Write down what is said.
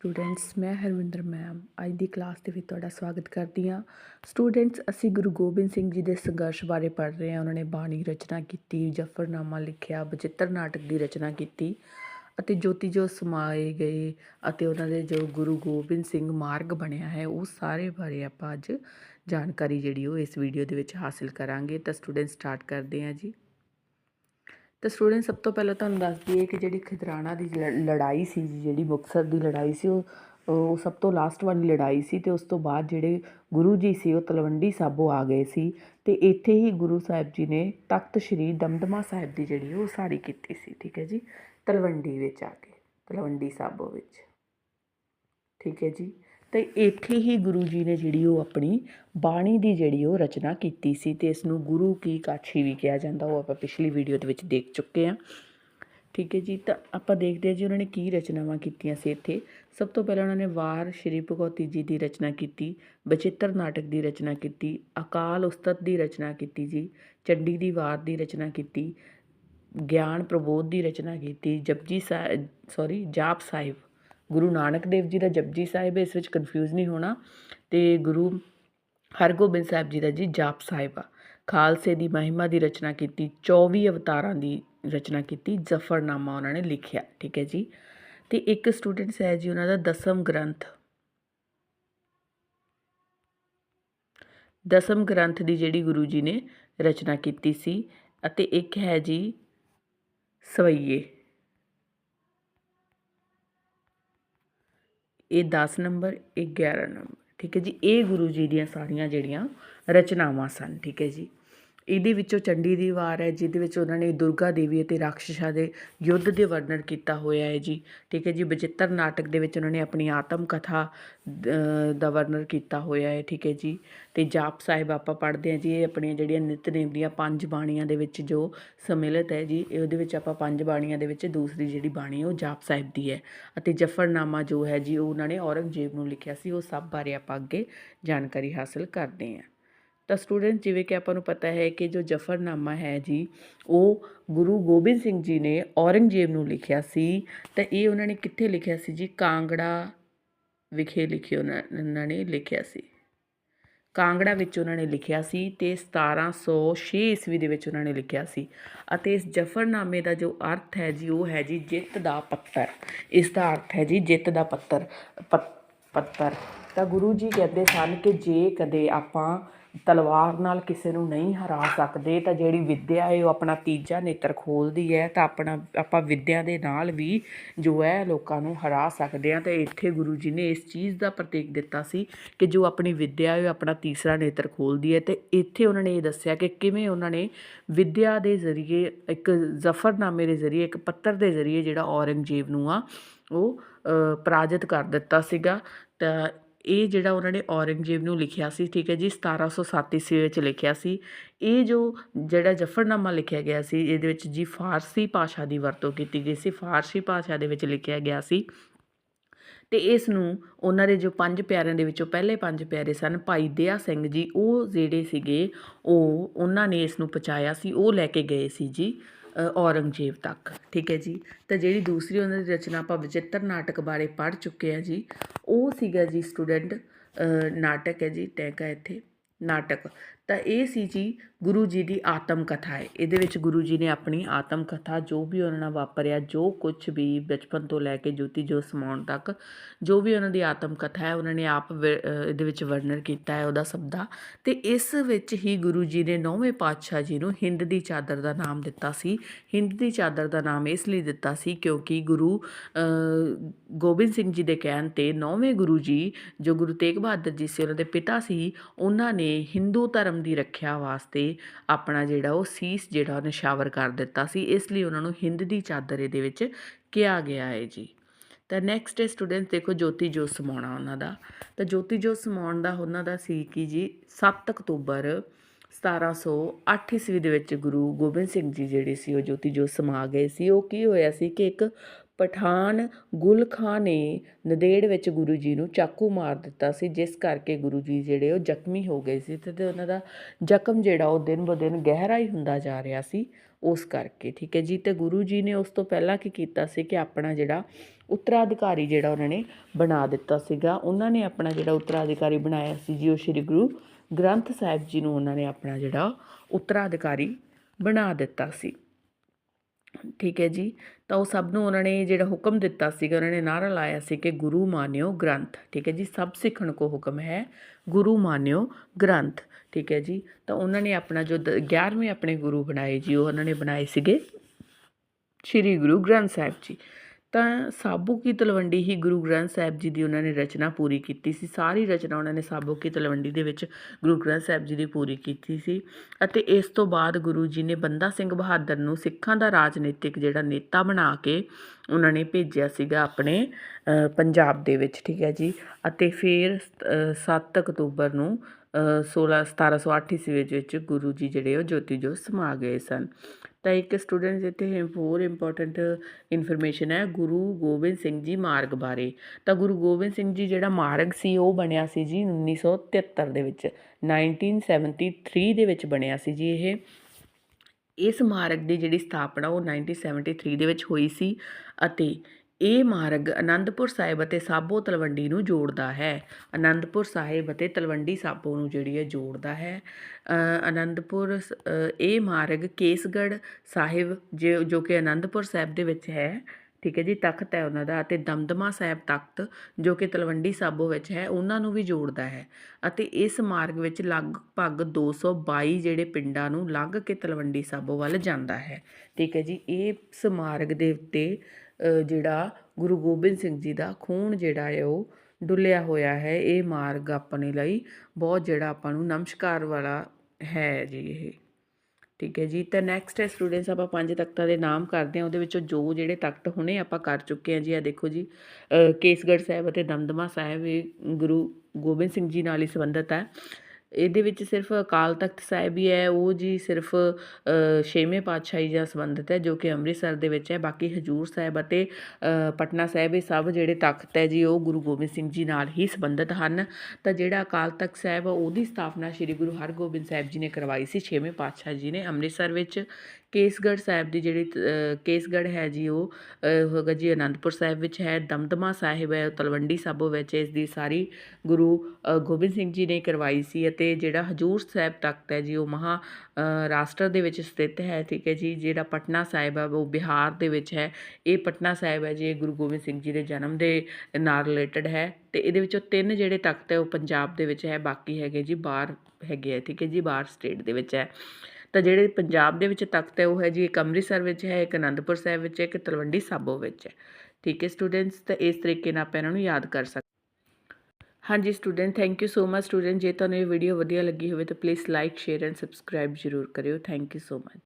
Students ਮੈਂ Harvinder ma'am ਅੱਜ ਦੀ class ਦੇ ਵਿੱਚ ਤੁਹਾਡਾ ਸਵਾਗਤ ਕਰਦੀ ਹਾਂ। ਸਟੂਡੈਂਟਸ ਅਸੀਂ ਗੁਰੂ ਗੋਬਿੰਦ ਸਿੰਘ ਜੀ ਦੇ ਸੰਘਰਸ਼ ਬਾਰੇ ਪੜ੍ਹ ਰਹੇ ਹਾਂ। ਉਹਨਾਂ ਨੇ ਬਾਣੀ ਰਚਨਾ ਕੀਤੀ, ਜਫਰਨਾਮਾ ਲਿਖਿਆ, ਬਚਿੱਤਰ ਨਾਟਕ ਦੀ ਰਚਨਾ ਕੀਤੀ ਅਤੇ ਜੋਤੀ ਜੋ ਸਮਾਏ ਗਏ ਅਤੇ ਉਹਨਾਂ ਦੇ ਜੋ ਗੁਰੂ ਗੋਬਿੰਦ ਸਿੰਘ ਮਾਰਗ ਬਣਿਆ ਹੈ, ਉਹ ਸਾਰੇ ਬਾਰੇ ਆਪਾਂ ਅੱਜ ਜਾਣਕਾਰੀ ਜਿਹੜੀ ਉਹ ਇਸ ਵੀਡੀਓ ਦੇ ਵਿੱਚ ਹਾਸਿਲ ਕਰਾਂਗੇ। ਤਾਂ ਸਟੂਡੈਂਟ ਸਟਾਰਟ ਕਰਦੇ ਹਾਂ ਜੀ। ਤਾਂ ਸਟੂਡੈਂਟ ਸਭ ਤੋਂ ਪਹਿਲਾਂ ਤੁਹਾਨੂੰ ਦੱਸ ਦਈਏ ਕਿ ਜਿਹੜੀ ਖਿਦਰਾਣਾ ਦੀ ਲ- ਲੜਾਈ ਸੀ ਜੀ, ਜਿਹੜੀ ਮੁਕਤਸਰ ਦੀ ਲੜਾਈ ਸੀ ਉਹ ਉਹ ਸਭ ਤੋਂ ਲਾਸਟ ਵਾਲੀ ਲੜਾਈ ਸੀ ਤੇ ਉਸ ਤੋਂ ਬਾਅਦ ਜਿਹੜੇ ਗੁਰੂ ਜੀ ਸੀ ਉਹ ਤਲਵੰਡੀ ਸਾਬੋ ਆ ਗਏ ਸੀ ਤੇ ਇੱਥੇ ਹੀ ਗੁਰੂ ਸਾਹਿਬ ਜੀ ਨੇ ਤਖਤ ਸ੍ਰੀ ਦਮਦਮਾ ਸਾਹਿਬ ਦੀ ਜਿਹੜੀ ਉਹ ਉਸਾਰੀ ਕੀਤੀ ਸੀ ਠੀਕ ਹੈ ਜੀ? ਤਲਵੰਡੀ ਵਿੱਚ ਆ ਕੇ ਤਲਵੰਡੀ ਸਾਬੋ ਵਿੱਚ। ਠੀਕ ਹੈ ਜੀ? ਅਤੇ ਇੱਥੇ ਹੀ ਗੁਰੂ ਜੀ ਨੇ ਜਿਹੜੀ ਉਹ ਆਪਣੀ ਬਾਣੀ ਦੀ ਜਿਹੜੀ ਉਹ ਰਚਨਾ ਕੀਤੀ ਸੀ ਅਤੇ ਇਸ ਨੂੰ ਗੁਰੂ ਕੀ ਕਾਛੀ ਵੀ ਕਿਹਾ ਜਾਂਦਾ, ਉਹ ਆਪਾਂ ਪਿਛਲੀ ਵੀਡੀਓ ਦੇ ਵਿੱਚ ਦੇਖ ਚੁੱਕੇ ਹਾਂ। ਠੀਕ ਹੈ ਜੀ, ਤਾਂ ਆਪਾਂ ਦੇਖਦੇ ਹਾਂ ਜੀ ਉਹਨਾਂ ਨੇ ਕੀ ਰਚਨਾਵਾਂ ਕੀਤੀਆਂ ਸੀ ਇੱਥੇ। ਸਭ ਤੋਂ ਪਹਿਲਾਂ ਉਹਨਾਂ ਨੇ ਵਾਰ ਸ਼੍ਰੀ ਭਗਵਤੀ ਜੀ ਦੀ ਰਚਨਾ ਕੀਤੀ ਬਚਿੱਤਰ ਨਾਟਕ ਦੀ ਰਚਨਾ ਕੀਤੀ, ਅਕਾਲ ਉਸਤਤ ਦੀ ਰਚਨਾ ਕੀਤੀ ਜੀ, ਚੰਡੀ ਦੀ ਵਾਰ ਦੀ ਰਚਨਾ ਕੀਤੀ, ਗਿਆਨ ਪ੍ਰਬੋਧ ਦੀ ਰਚਨਾ ਕੀਤੀ, ਜਪਜੀ ਸਾਹਿਬ ਸੌਰੀ ਜਾਪ ਸਾਹਿਬ ਗੁਰੂ ਨਾਨਕ ਦੇਵ ਜੀ ਦਾ ਜਪਜੀ ਸਾਹਿਬ ਇਸ ਵਿੱਚ ਕਨਫਿਊਜ਼ ਨਹੀਂ ਹੋਣਾ। ਤੇ ਗੁਰੂ ਹਰਗੋਬਿੰਦ ਸਾਹਿਬ ਜੀ ਦਾ ਜੀ ਜਾਪ ਸਾਹਿਬ ਆ। ਖਾਲਸੇ ਦੀ ਮਹਿਮਾ ਦੀ ਰਚਨਾ ਕੀਤੀ 24 ਅਵਤਾਰਾਂ ਦੀ ਰਚਨਾ ਕੀਤੀ, ਜ਼ਫਰਨਾਮਾ ਉਹਨਾਂ ਨੇ ਲਿਖਿਆ, ਠੀਕ ਹੈ ਜੀ। ਤੇ ਇੱਕ ਸਟੂਡੈਂਟਸ ਹੈ ਜੀ ਉਹਨਾਂ ਦਾ ਦਸਮ ਗ੍ਰੰਥ। ਦਸਮ ਗ੍ਰੰਥ ਦੀ ਜਿਹੜੀ ਗੁਰੂ ਜੀ ਨੇ ਰਚਨਾ ਕੀਤੀ ਸੀ, ਅਤੇ ਇੱਕ ਹੈ ਜੀ ਸਵਈਏ। ਇਹ 10 ਨੰਬਰ, ਇਹ 11 ਨੰਬਰ। ਠੀਕ ਹੈ ਜੀ? ਇਹ ਗੁਰੂ ਜੀ ਦੀਆਂ ਸਾਰੀਆਂ ਜਿਹੜੀਆਂ ਰਚਨਾਵਾਂ ਸਨ। ਠੀਕ ਹੈ ਜੀ? ਇਹਦੇ ਵਿੱਚੋਂ ਚੰਡੀ ਦੀ ਵਾਰ ਹੈ, ਜਿਹਦੇ ਵਿੱਚ ਉਹਨਾਂ ਨੇ ਦੁਰਗਾ ਦੇਵੀ ਅਤੇ ਰਾਖਸ਼ਾਂ ਦੇ ਯੁੱਧ ਦੇ ਵਰਣਨ ਕੀਤਾ ਹੋਇਆ ਹੈ ਜੀ। ਠੀਕ ਹੈ ਜੀ ਬਚਿੱਤਰ ਨਾਟਕ ਦੇ ਵਿੱਚ ਉਹਨਾਂ ਨੇ ਆਪਣੀ ਆਤਮ ਕਥਾ ਦਾ ਵਰਣਨ ਕੀਤਾ ਹੋਇਆ ਹੈ। ਠੀਕ ਹੈ ਜੀ, ਤੇ ਜਾਪ ਸਾਹਿਬ ਆਪਾਂ ਪੜ੍ਹਦੇ ਹਾਂ ਜੀ, ਇਹ ਆਪਣੀਆਂ ਜਿਹੜੀਆਂ ਨਿਤਨੇਮ ਦੀਆਂ ਪੰਜ ਬਾਣੀਆਂ ਦੇ ਵਿੱਚ ਜੋ ਸਮਿਲਿਤ ਹੈ ਜੀ ਉਹਦੇ ਵਿੱਚ ਆਪਾਂ ਪੰਜ ਬਾਣੀਆਂ ਦੇ ਵਿੱਚ ਦੂਸਰੀ ਜਿਹੜੀ ਬਾਣੀ ਹੈ, ਉਹ ਜਾਪ ਸਾਹਿਬ ਦੀ ਹੈ। ਅਤੇ ਜਫਰਨਾਮਾ ਜੋ ਹੈ ਜੀ, ਉਹ ਉਹਨਾਂ ਨੇ ਔਰੰਗਜ਼ੇਬ ਨੂੰ ਲਿਖਿਆ ਸੀ, ਉਹ ਸਭ ਬਾਰੇ ਆਪਾਂ ਅੱਗੇ ਜਾਣਕਾਰੀ ਹਾਸਲ ਕਰਦੇ ਹਾਂ। ਤਾਂ ਸਟੂਡੈਂਟ ਜਿਵੇਂ ਕਿ ਆਪਾਂ ਨੂੰ ਪਤਾ ਹੈ ਕਿ ਜੋ ਜਫਰਨਾਮਾ ਹੈ ਜੀ, ਉਹ ਗੁਰੂ ਗੋਬਿੰਦ ਸਿੰਘ ਜੀ ਨੇ ਔਰੰਗਜ਼ੇਬ ਨੂੰ ਲਿਖਿਆ ਸੀ, ਤਾਂ ਇਹ ਉਹਨਾਂ ਨੇ ਕਿੱਥੇ ਲਿਖਿਆ ਸੀ ਜੀ? ਕਾਂਗੜਾ ਵਿਖੇ ਲਿਖਿਆ ਉਹਨਾਂ ਉਹਨਾਂ ਨੇ ਲਿਖਿਆ ਸੀ। ਕਾਂਗੜਾ ਵਿੱਚ ਉਹਨਾਂ ਨੇ ਲਿਖਿਆ ਸੀ ਤੇ 1706 ਈਸਵੀ ਦੇ ਵਿੱਚ ਉਹਨਾਂ ਨੇ ਲਿਖਿਆ ਸੀ। ਅਤੇ ਇਸ ਜਫਰਨਾਮੇ ਦਾ ਜੋ ਅਰਥ ਹੈ ਜੀ, ਉਹ ਹੈ ਜੀ ਜਿੱਤ ਦਾ ਪੱਤਰ। ਇਸ ਦਾ ਅਰਥ ਹੈ ਜੀ ਜਿੱਤ ਦਾ ਪੱਤਰ ਪੱਤਰ। ਤਾਂ ਗੁਰੂ ਜੀ ਕਹਿੰਦੇ ਸਨ ਕਿ ਜੇ ਕਦੇ ਆਪਾਂ ਤਲਵਾਰ ਨਾਲ ਕਿਸੇ ਨੂੰ ਨਹੀਂ ਹਰਾ ਸਕਦੇ, ਤਾਂ ਜਿਹੜੀ ਵਿੱਦਿਆ ਹੈ ਉਹ ਆਪਣਾ ਤੀਜਾ ਨੇਤਰ ਖੋਲਦੀ ਹੈ, ਤਾਂ ਆਪਣਾ, ਆਪਾਂ ਵਿੱਦਿਆ ਦੇ ਨਾਲ ਵੀ ਜੋ ਹੈ ਲੋਕਾਂ ਨੂੰ ਹਰਾ ਸਕਦੇ ਆ ਤੇ ਇੱਥੇ ਗੁਰੂ ਜੀ ਨੇ ਇਸ ਚੀਜ਼ ਦਾ ਪ੍ਰਤੀਕ ਦਿੱਤਾ ਸੀ ਕਿ ਜੋ ਆਪਣੀ ਵਿੱਦਿਆ ਹੈ ਉਹ ਆਪਣਾ ਤੀਸਰਾ ਨੇਤਰ ਖੋਲਦੀ ਹੈ। ਤੇ ਇੱਥੇ ਉਹਨਾਂ ਨੇ ਇਹ ਦੱਸਿਆ ਕਿ ਕਿਵੇਂ ਉਹਨਾਂ ਨੇ ਵਿੱਦਿਆ ਦੇ ਜ਼ਰੀਏ, ਇੱਕ ਜ਼ਫਰਨਾਮੇ ਦੇ ਜ਼ਰੀਏ, ਇੱਕ ਪੱਤਰ ਦੇ ਜ਼ਰੀਏ ਜਿਹੜਾ ਔਰੰਗਜ਼ੇਬ ਨੂੰ ਆ, ਉਹ ਪਰਾਜਿਤ ਕਰ ਦਿੱਤਾ ਸੀਗਾ। ਤਾਂ ਇਹ ਜਿਹੜਾ ਉਹਨਾਂ ਨੇ ਔਰੰਗਜ਼ੇਬ ਨੂੰ ਲਿਖਿਆ ਸੀ, ਠੀਕ ਹੈ ਜੀ 1707 ਈਸਵੀ ਵਿੱਚ ਲਿਖਿਆ ਸੀ। ਇਹ ਜੋ ਜਿਹੜਾ ਜਫਰਨਾਮਾ ਲਿਖਿਆ ਗਿਆ ਸੀ, ਇਹਦੇ ਵਿੱਚ ਜੀ ਫਾਰਸੀ ਭਾਸ਼ਾ ਦੀ ਵਰਤੋਂ ਕੀਤੀ ਗਈ ਸੀ, ਫਾਰਸੀ ਭਾਸ਼ਾ ਦੇ ਵਿੱਚ ਲਿਖਿਆ ਗਿਆ ਸੀ। ਤੇ ਇਸ ਨੂੰ ਉਹਨਾਂ ਦੇ ਜੋ ਪੰਜ ਪਿਆਰਿਆਂ ਦੇ ਵਿੱਚੋਂ ਪਹਿਲੇ ਪੰਜ ਪਿਆਰੇ ਸਨ, ਭਾਈ ਦਇਆ ਸਿੰਘ ਜੀ, ਉਹ ਜਿਹੜੇ ਸੀਗੇ, ਉਹ ਉਹਨਾਂ ਨੇ ਇਸ ਨੂੰ ਪਹੁੰਚਾਇਆ ਸੀ, ਉਹ ਲੈ ਕੇ ਗਏ ਸੀ ਜੀ। ਔਰੰਗਜ਼ੇਬ ਤੱਕ, ਠੀਕ ਹੈ ਜੀ? ਤਾਂ ਜਿਹੜੀ ਦੂਸਰੀ ਉਹਨਾਂ ਦੀ ਰਚਨਾ ਆਪਾਂ ਵਿਚਿੱਤਰ ਨਾਟਕ ਬਾਰੇ ਪੜ੍ਹ ਚੁੱਕੇ ਆ ਜੀ, ਉਹ ਸੀਗਾ ਜੀ ਸਟੂਡੈਂਟ ਨਾਟਕ ਹੈ ਜੀ, ਟੈਂਕਾ ਇੱਥੇ, ਨਾਟਕ। ਤਾਂ ਇਹ ਸੀ ਜੀ ਗੁਰੂ ਜੀ ਦੀ ਆਤਮ ਕਥਾ ਹੈ। ਇਹਦੇ ਵਿੱਚ ਗੁਰੂ ਜੀ ਨੇ ਆਪਣੀ ਆਤਮ ਕਥਾ ਜੋ ਵੀ ਉਹਨਾਂ ਨਾਲ ਵਾਪਰਿਆ, ਜੋ ਕੁਝ ਵੀ ਬਚਪਨ ਤੋਂ ਲੈ ਕੇ ਜੋਤੀ ਜੋ ਸਮਾਉਣ ਤੱਕ, ਜੋ ਵੀ ਉਹਨਾਂ ਦੀ ਆਤਮ ਕਥਾ ਹੈ, ਉਹਨਾਂ ਨੇ ਆਪ ਇਹਦੇ ਵਿੱਚ ਵਰਣਨ ਕੀਤਾ ਹੈ ਉਹਦਾ ਸਬਦਾ ਤੇ ਇਸ ਵਿੱਚ ਹੀ ਗੁਰੂ ਜੀ ਨੇ ਨੌਵੇਂ ਪਾਤਸ਼ਾਹ ਜੀ ਨੂੰ ਹਿੰਦ ਦੀ ਚਾਦਰ ਦਾ ਨਾਮ ਦਿੱਤਾ ਸੀ। ਹਿੰਦ ਦੀ ਚਾਦਰ ਦਾ ਨਾਮ ਇਸ ਲਈ ਦਿੱਤਾ ਸੀ ਕਿਉਂਕਿ ਗੁਰੂ ਗੋਬਿੰਦ ਸਿੰਘ ਜੀ ਦੇ ਕਹਿਣ ਤੇ ਨੌਵੇਂ ਗੁਰੂ ਜੀ, ਜੋ ਗੁਰੂ ਤੇਗ ਬਹਾਦਰ ਜੀ ਸੀ, ਉਹਨਾਂ ਦੇ ਪਿਤਾ ਸੀ, ਉਹਨਾਂ ਨੇ ਹਿੰਦੂ ਧਰਮ ਦੀ ਰੱਖਿਆ ਵਾਸਤੇ ਆਪਣਾ ਜਿਹੜਾ ਉਹ ਸੀਸ ਜਿਹੜਾ ਉਹ ਨਿਸ਼ਾਵਰ ਕਰ ਦਿੱਤਾ ਸੀ, ਇਸ ਲਈ ਉਹਨਾਂ ਨੂੰ ਹਿੰਦ ਦੀ ਚਾਦਰ ਦੇ ਵਿੱਚ ਕਿਹਾ ਗਿਆ ਹੈ ਜੀ। ਤਾਂ ਨੈਕਸਟ ਹੈ ਸਟੂਡੈਂਟਸ ਦੇਖੋ ਜੋਤੀ ਜੋਤ ਸਮਾਉਣਾ ਉਹਨਾਂ ਦਾ। ਤਾਂ ਜੋਤੀ ਜੋਤ ਸਮਾਉਣ ਦਾ ਉਹਨਾਂ ਦਾ ਸੀ ਕਿ ਜੀ 7 ਅਕਤੂਬਰ 1708 ਈਸਵੀ ਦੇ ਵਿੱਚ ਗੁਰੂ ਗੋਬਿੰਦ ਸਿੰਘ ਜੀ ਜਿਹੜੇ ਸੀ ਉਹ ਜੋਤੀ ਜੋਤ ਸਮਾ ਗਏ ਸੀ, ਉਹ ਕੀ ਹੋਇਆ ਸੀ ਕਿ ਇੱਕ ਪਠਾਨ ਗੁਲ ਖਾਂ ਨੇ ਨਦੇੜ ਵਿੱਚ ਗੁਰੂ ਜੀ ਨੂੰ ਚਾਕੂ ਮਾਰ ਦਿੱਤਾ ਸੀ, ਜਿਸ ਕਰਕੇ ਗੁਰੂ ਜੀ ਜਿਹੜੇ ਉਹ ਜ਼ਖਮੀ ਹੋ ਗਏ ਸੀ ਤੇ ਤੇ ਉਹਨਾਂ ਦਾ ਜ਼ਖਮ ਜਿਹੜਾ ਉਹ ਦਿਨ ਬ ਦਿਨ ਗਹਿਰਾ ਹੀ ਹੁੰਦਾ ਜਾ ਰਿਹਾ ਸੀ, ਉਸ ਕਰਕੇ, ਠੀਕ ਹੈ ਜੀ? ਤੇ ਗੁਰੂ ਜੀ ਨੇ ਉਸ ਤੋਂ ਪਹਿਲਾਂ ਕੀ ਕੀਤਾ ਸੀ ਕਿ ਆਪਣਾ ਜਿਹੜਾ ਉੱਤਰਾਧਿਕਾਰੀ ਜਿਹੜਾ ਉਹਨਾਂ ਨੇ ਬਣਾ ਦਿੱਤਾ ਸੀਗਾ, ਉਹਨਾਂ ਨੇ ਆਪਣਾ ਜਿਹੜਾ ਉੱਤਰਾਧਿਕਾਰੀ ਬਣਾਇਆ ਸੀ ਜੀ, ਉਹ ਸ੍ਰੀ ਗੁਰੂ ਗ੍ਰੰਥ ਸਾਹਿਬ ਜੀ ਨੂੰ ਉਹਨਾਂ ਨੇ ਆਪਣਾ ਜਿਹੜਾ ਉੱਤਰਾਧਿਕਾਰੀ ਬਣਾ ਦਿੱਤਾ ਸੀ। ਠੀਕ ਹੈ ਜੀ। ਤਾਂ ਉਹ ਸਭ ਨੂੰ ਉਹਨਾਂ ਨੇ ਜਿਹੜਾ ਹੁਕਮ ਦਿੱਤਾ ਸੀਗਾ, ਉਹਨਾਂ ਨੇ ਨਾਰਾ ਲਾਇਆ ਸੀ ਕਿ ਗੁਰੂ ਮਾਨਿਓ ਗ੍ਰੰਥ, ਠੀਕ ਹੈ ਜੀ। ਸਭ ਸਿੱਖਣ ਕੋ ਹੁਕਮ ਹੈ, ਗੁਰੂ ਮਾਨਿਓ ਗ੍ਰੰਥ, ਠੀਕ ਹੈ ਜੀ। ਤਾਂ ਉਹਨਾਂ ਨੇ ਆਪਣਾ ਜੋ 11ਵੇਂ ਆਪਣੇ ਗੁਰੂ ਬਣਾਏ ਜੀ, ਉਹ ਉਹਨਾਂ ਨੇ ਬਣਾਏ ਸੀਗੇ ਸ਼੍ਰੀ ਗੁਰੂ ਗ੍ਰੰਥ ਸਾਹਿਬ ਜੀ। ਤਾਂ ਸਾਬੂ ਕੀ ਤਲਵੰਡੀ ਹੀ ਗੁਰੂ ਗ੍ਰੰਥ ਸਾਹਿਬ ਜੀ ਦੀ ਉਹਨਾਂ ਨੇ ਰਚਨਾ ਪੂਰੀ ਕੀਤੀ ਸੀ। ਸਾਰੀ ਰਚਨਾ ਉਹਨਾਂ ਨੇ ਸਾਬੂ ਕੀ ਤਲਵੰਡੀ ਦੇ ਵਿੱਚ ਗੁਰੂ ਗ੍ਰੰਥ ਸਾਹਿਬ ਜੀ ਦੀ ਪੂਰੀ ਕੀਤੀ ਸੀ ਅਤੇ ਇਸ ਤੋਂ ਬਾਅਦ ਗੁਰੂ ਜੀ ਨੇ ਬੰਦਾ ਸਿੰਘ ਬਹਾਦਰ ਨੂੰ ਸਿੱਖਾਂ ਦਾ ਰਾਜਨੀਤਿਕ ਜਿਹੜਾ ਨੇਤਾ ਬਣਾ ਕੇ ਉਹਨਾਂ ਨੇ ਭੇਜਿਆ ਸੀਗਾ ਆਪਣੇ ਪੰਜਾਬ ਦੇ ਵਿੱਚ ਠੀਕ ਹੈ ਜੀ। ਅਤੇ ਫਿਰ 7 ਅਕਤੂਬਰ ਨੂੰ ਅ, 16 1708 ਈਸਵੀ ਵਿੱਚ ਗੁਰੂ ਜੀ ਜਿਹੜੇ ਉਹ ਜੋਤੀ ਜੋਤ ਸਮਾ ਗਏ ਸਨ। ਤਾਂ ਇੱਕ ਸਟੂਡੈਂਟਸ ਇੱਥੇ ਹੋਰ ਇੰਪੋਰਟੈਂਟ ਇਨਫੋਰਮੇਸ਼ਨ ਹੈ, ਗੁਰੂ ਗੋਬਿੰਦ ਸਿੰਘ ਜੀ ਮਾਰਗ ਬਾਰੇ। ਤਾਂ ਗੁਰੂ ਗੋਬਿੰਦ ਸਿੰਘ ਜੀ ਜਿਹੜਾ ਮਾਰਗ ਸੀ, ਉਹ ਬਣਿਆ ਸੀ ਜੀ 1973 ਦੇ ਵਿੱਚ 1973 ਦੇ ਵਿੱਚ ਬਣਿਆ ਸੀ ਜੀ ਇਹ। ਇਸ ਮਾਰਗ ਦੀ ਜਿਹੜੀ ਸਥਾਪਨਾ ਉਹ 1973 ਦੇ ਵਿੱਚ ਹੋਈ ਸੀ ਅਤੇ ਇਹ ਮਾਰਗ ਅਨੰਦਪੁਰ ਸਾਹਿਬ ਅਤੇ ਸਾਬੋ ਤਲਵੰਡੀ ਨੂੰ ਜੋੜਦਾ ਹੈ। ਅਨੰਦਪੁਰ ਸਾਹਿਬ ਅਤੇ ਤਲਵੰਡੀ ਸਾਬੋ ਨੂੰ ਜਿਹੜੀ ਹੈ ਜੋੜਦਾ ਹੈ। ਅਨੰਦਪੁਰ ਸ- ਇਹ ਮਾਰਗ ਕੇਸਗੜ੍ਹ ਸਾਹਿਬ ਜੋ ਜੋ ਕਿ ਅਨੰਦਪੁਰ ਸਾਹਿਬ ਦੇ ਵਿੱਚ ਹੈ। ਠੀਕ ਹੈ ਜੀ, ਤਖਤ ਹੈ ਉਹਨਾਂ ਦਾ ਅਤੇ ਦਮਦਮਾ ਸਾਹਿਬ ਤਖਤ ਜੋ ਕਿ ਤਲਵੰਡੀ ਸਾਬੋ ਵਿੱਚ ਹੈ, ਉਹਨਾਂ ਨੂੰ ਵੀ ਜੋੜਦਾ ਹੈ ਅਤੇ ਇਸ ਮਾਰਗ ਵਿੱਚ ਲਗਭਗ 222 ਜਿਹੜੇ ਪਿੰਡਾਂ ਨੂੰ ਲੰਘ ਕੇ ਤਲਵੰਡੀ ਸਾਬੋ ਵੱਲ ਜਾਂਦਾ ਹੈ। ਠੀਕ ਹੈ ਜੀ ਇਹ ਸਮਾਰਗ ਦੇ ਉੱਤੇ ਜਿਹੜਾ ਗੁਰੂ ਗੋਬਿੰਦ ਸਿੰਘ ਜੀ ਦਾ ਖੂਨ ਜਿਹੜਾ ਹੈ ਉਹ ਡੁੱਲਿਆ ਹੋਇਆ ਹੈ, ਇਹ ਮਾਰਗ ਆਪਣੇ ਲਈ ਬਹੁਤ ਜਿਹੜਾ ਆਪਾਂ ਨੂੰ ਨਮਸਕਾਰ ਵਾਲਾ ਹੈ ਜੀ ਇਹ। ਠੀਕ ਹੈ ਜੀ, ਤਾਂ ਨੈਕਸਟ ਹੈ ਸਟੂਡੈਂਟਸ ਆਪਾਂ ਪੰਜ ਤਖਤਾਂ ਦੇ ਨਾਮ ਕਰਦੇ ਹਾਂ, ਉਹਦੇ ਵਿੱਚੋਂ ਜੋ ਜਿਹੜੇ ਤਖਤ ਹੁਣੇ ਆਪਾਂ ਕਰ ਚੁੱਕੇ ਹਾਂ ਜੀ ਆ ਦੇਖੋ ਜੀ ਕੇਸਗੜ੍ਹ ਸਾਹਿਬ ਅਤੇ ਦਮਦਮਾ ਸਾਹਿਬ, ਇਹ ਗੁਰੂ ਗੋਬਿੰਦ ਸਿੰਘ ਜੀ ਨਾਲ ਹੀ ਸੰਬੰਧਿਤ ਹੈ। ਇਹਦੇ ਵਿੱਚ ਸਿਰਫ ਅਕਾਲ ਤਖਤ ਸਾਹਿਬ ਹੀ ਹੈ ਉਹ ਜੀ ਸਿਰਫ ਛੇਵੇਂ ਪਾਤਸ਼ਾਹੀ ਜਾਂ ਸੰਬੰਧਿਤ ਹੈ ਜੋ ਕਿ ਅੰਮ੍ਰਿਤਸਰ ਦੇ ਵਿੱਚ ਹੈ। ਬਾਕੀ ਹਜੂਰ ਸਾਹਿਬ ਅਤੇ ਪਟਨਾ ਸਾਹਿਬ ਇਹ ਸਭ ਜਿਹੜੇ ਤਖਤ ਹੈ ਜੀ ਉਹ ਗੁਰੂ ਗੋਬਿੰਦ ਸਿੰਘ ਜੀ ਨਾਲ ਹੀ ਸੰਬੰਧਿਤ ਹਨ। ਤਾਂ ਜਿਹੜਾ ਅਕਾਲ ਤਖਤ ਸਾਹਿਬ ਉਹਦੀ ਸਥਾਪਨਾ ਸ੍ਰੀ ਗੁਰੂ ਹਰਗੋਬਿੰਦ ਸਾਹਿਬ ਜੀ ਨੇ ਕਰਵਾਈ ਸੀ ਛੇਵੇਂ ਪਾਤਸ਼ਾਹ ਜੀ ਨੇ ਅੰਮ੍ਰਿਤਸਰ ਵਿੱਚ। ਕੇਸਗੜ੍ਹ ਸਾਹਿਬ ਦੀ ਜਿਹੜੀ ਕੇਸਗੜ੍ਹ ਹੈ ਜੀ ਉਹ ਅ, ਹੈਗਾ ਜੀ ਅਨੰਦਪੁਰ ਸਾਹਿਬ ਵਿੱਚ ਹੈ। ਦਮਦਮਾ ਸਾਹਿਬ ਹੈ ਉਹ ਤਲਵੰਡੀ ਸਾਬੋ ਵਿੱਚ ਇਸ ਦੀ ਸਾਰੀ ਗੁਰੂ ਗੋਬਿੰਦ ਸਿੰਘ ਜੀ ਨੇ ਕਰਵਾਈ ਸੀ ਅਤੇ ਜਿਹੜਾ ਹਜੂਰ ਸਾਹਿਬ ਤਖਤ ਹੈ ਜੀ, ਉਹ ਮਹਾ ਰਾਸ਼ਟਰ ਦੇ ਵਿੱਚ ਸਥਿਤ ਹੈ, ਠੀਕ ਹੈ ਜੀ, ਜਿਹੜਾ ਪਟਨਾ ਸਾਹਿਬ ਹੈ ਉਹ ਬਿਹਾਰ ਦੇ ਵਿੱਚ ਹੈ। ਇਹ ਪਟਨਾ ਸਾਹਿਬ ਹੈ ਜੀ, ਇਹ ਗੁਰੂ ਗੋਬਿੰਦ ਸਿੰਘ ਜੀ ਦੇ ਜਨਮ ਦੇ ਨਾਲ ਰਿਲੇਟਡ ਹੈ ਤੇ ਇਹਦੇ ਵਿੱਚੋਂ ਤਿੰਨ ਜਿਹੜੇ ਤਖਤ ਹੈ, ਉਹ ਪੰਜਾਬ ਦੇ ਵਿੱਚ ਹੈ, ਬਾਕੀ ਹੈਗੇ ਜੀ ਬਾਹਰ ਹੈਗੇ ਹੈ, ਠੀਕ ਹੈ ਜੀ, ਬਾਹਰ ਸਟੇਟ ਦੇ ਵਿੱਚ ਹੈ। ਤਾਂ ਜਿਹੜੇ ਪੰਜਾਬ ਦੇ ਵਿੱਚ ਤਖਤ ਹੈ, ਉਹ ਹੈ ਜੀ, ਇੱਕ ਅੰਮ੍ਰਿਤਸਰ ਵਿੱਚ ਹੈ, ਇੱਕ ਅਨੰਦਪੁਰ ਸਾਹਿਬ ਵਿੱਚ ਹੈ, ਇੱਕ ਤਲਵੰਡੀ ਸਾਬੋ ਵਿੱਚ ਹੈ। ਠੀਕ ਹੈ ਸਟੂਡੈਂਟਸ ਤਾਂ ਇਸ ਤਰੀਕੇ ਨਾਲ ਆਪਾਂ ਇਹਨਾਂ ਨੂੰ ਯਾਦ ਕਰ ਸਕਦੇ ਹਾਂਜੀ student thank you so much student, ਜੇ ਤੁਹਾਨੂੰ ਇਹ ਵੀਡੀਓ ਵਧੀਆ ਲੱਗੀ ਹੋਵੇ ਤਾਂ please like share and subscribe ਜ਼ਰੂਰ ਕਰਿਓ। Thank you so much